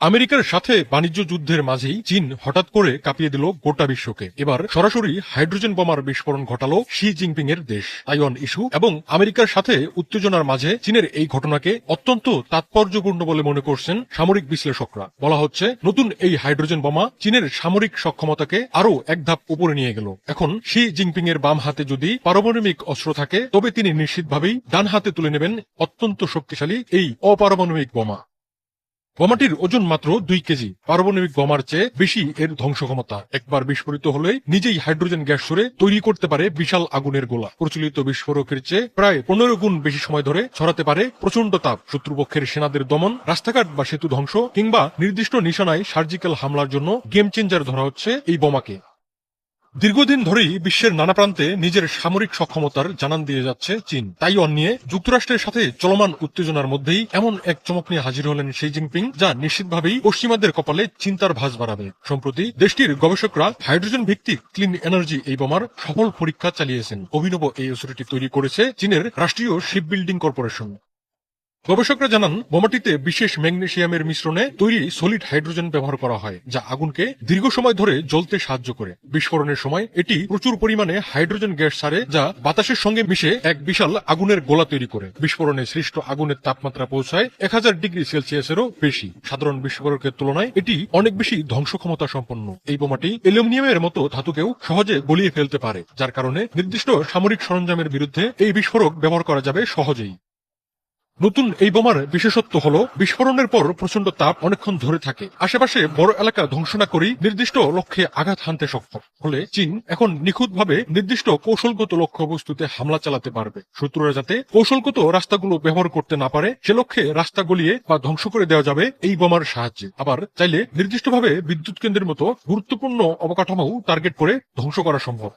আমেরিকার সাথে বাণিজ্য যুদ্ধের মাঝেই চীন হঠাৎ করে কাঁপিয়ে দিল গোটা বিশ্বকে। এবার সরাসরি হাইড্রোজেন বোমার বিস্ফোরণ ঘটালো শি জিনপিং এর দেশ, তাইওয়ান ইস্যু, এবং আমেরিকার সাথে উত্তেজনার মাঝে চীনের এই ঘটনাকে অত্যন্ত তাৎপর্যপূর্ণ বলে মনে করছেন সামরিক বিশ্লেষকরা। বলা হচ্ছে, নতুন এই হাইড্রোজেন বোমা চীনের সামরিক সক্ষমতাকে আরও এক ধাপ উপরে নিয়ে গেল। এখন শি জিনপিং এর বাম হাতে যদি পারমাণবিক অস্ত্র থাকে, তবে তিনি নিশ্চিতভাবেই ডান হাতে তুলে নেবেন অত্যন্ত শক্তিশালী এই অপারমাণবিক বোমা। বোমাটির ওজন মাত্র দুই কেজি। পারমাণবিক গমার চেয়ে বেশি এর ধ্বংস ক্ষমতা একবার বিস্ফোরিত হলে নিজেই হাইড্রোজেন গ্যাস সরে তৈরি করতে পারে বিশাল আগুনের গোলা। প্রচলিত বিস্ফোরকের চেয়ে প্রায় পনেরো গুণ বেশি সময় ধরে ছড়াতে পারে প্রচণ্ড তাপ। শত্রুপক্ষের সেনাদের দমন, রাস্তাঘাট বা সেতু ধ্বংস কিংবা নির্দিষ্ট নিশানায় সার্জিক্যাল হামলার জন্য গেম চেঞ্জার ধরা হচ্ছে এই বোমাকে। দীর্ঘদিন ধরেই বিশ্বের নানা প্রান্তে নিজের সামরিক সক্ষমতার জানান দিয়ে যাচ্ছে চীন। তাইওয়ান নিয়ে যুক্তরাষ্ট্রের সাথে চলমান উত্তেজনার মধ্যেই এমন এক চমক নিয়ে হাজির হলেন শি জিনপিং, যা নিশ্চিতভাবেই পশ্চিমাদের কপালে চিন্তার ভাঁজ বাড়াবে। সম্প্রতি দেশটির গবেষকরা হাইড্রোজেন ভিত্তিক ক্লিন এনার্জি এই বোমার সফল পরীক্ষা চালিয়েছেন। অভিনব এই অস্ত্রটি তৈরি করেছে চীনের রাষ্ট্রীয় শিপ বিল্ডিং কর্পোরেশন। গবেষকরা জানান, বোমাটিতে বিশেষ ম্যাগনেসিয়ামের মিশ্রণে তৈরি সলিড হাইড্রোজেন ব্যবহার করা হয়, যা আগুনকে দীর্ঘ সময় ধরে জ্বলতে সাহায্য করে। বিস্ফোরণের সময় এটি প্রচুর পরিমাণে হাইড্রোজেন গ্যাস ছাড়ে যা বাতাসের সঙ্গে মিশে এক বিশাল আগুনের গোলা তৈরি করে। বিস্ফোরণে সৃষ্ট আগুনের তাপমাত্রা পৌঁছায় এক হাজার ডিগ্রি সেলসিয়াসেরও বেশি। সাধারণ বিস্ফোরকের তুলনায় এটি অনেক বেশি ধ্বংস ক্ষমতা সম্পন্ন। এই বোমাটি অ্যালুমিনিয়ামের মতো ধাতুকেও সহজে গলিয়ে ফেলতে পারে, যার কারণে নির্দিষ্ট সামরিক সরঞ্জামের বিরুদ্ধে এই বিস্ফোরক ব্যবহার করা যাবে সহজেই। নতুন এই বোমার বিশেষত্ব হল, বিস্ফোরণের পর প্রচণ্ড তাপ অনেকক্ষণ ধরে থাকে। আশেপাশে বড় এলাকা ধ্বংস না করেই নির্দিষ্ট লক্ষ্যে আঘাত হানতে সক্ষম। ফলে চীন এখন নিখুঁতভাবে নির্দিষ্ট কৌশলগত লক্ষ্যবস্তুতে হামলা চালাতে পারবে। শত্রুরা যাতে কৌশলগত রাস্তাগুলো ব্যবহার করতে না পারে, সে লক্ষ্যে রাস্তা গলিয়ে বা ধ্বংস করে দেওয়া যাবে এই বোমার সাহায্যে। আবার চাইলে নির্দিষ্টভাবে বিদ্যুৎ কেন্দ্রের মতো গুরুত্বপূর্ণ অবকাঠামো টার্গেট করে ধ্বংস করা সম্ভব।